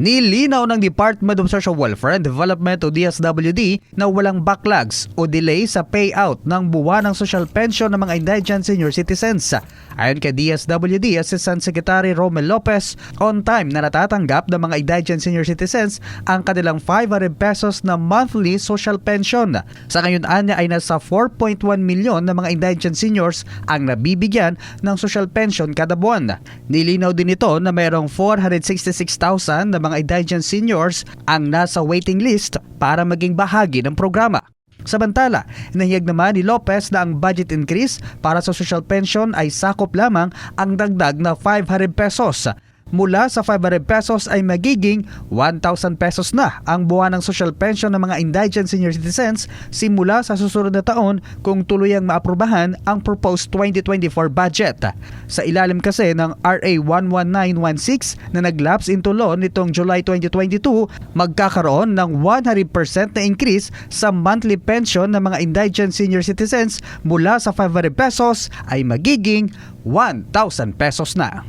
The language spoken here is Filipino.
Nilinaw ng Department of Social Welfare and Development o DSWD na walang backlogs o delay sa payout ng buwan ng social pension ng mga indigent senior citizens. Ayon kay DSWD Assistant Secretary Romel Lopez, on time na natatanggap ng mga indigent senior citizens ang kanilang 500 pesos na monthly social pension. Sa ngayon anya ay nasa 4.1 milyon na mga indigent seniors ang nabibigyan ng social pension kada buwan. Nilinaw din ito na mayroong 466,000 na mga indigent seniors ang nasa waiting list para maging bahagi ng programa. Samantala, inahiyag naman ni Lopez na ang budget increase para sa social pension ay sakop lamang ang dagdag na 500 pesos. Mula sa 500 pesos ay magiging 1,000 pesos na ang buwan ng social pension ng mga indigent senior citizens simula sa susunod na taon kung tuluyang maaprubahan ang proposed 2024 budget. Sa ilalim kasi ng RA 11916 na naglaps into law nitong July 2022, magkakaroon ng 100% na increase sa monthly pension ng mga indigent senior citizens mula sa 500 pesos ay magiging 1,000 pesos na.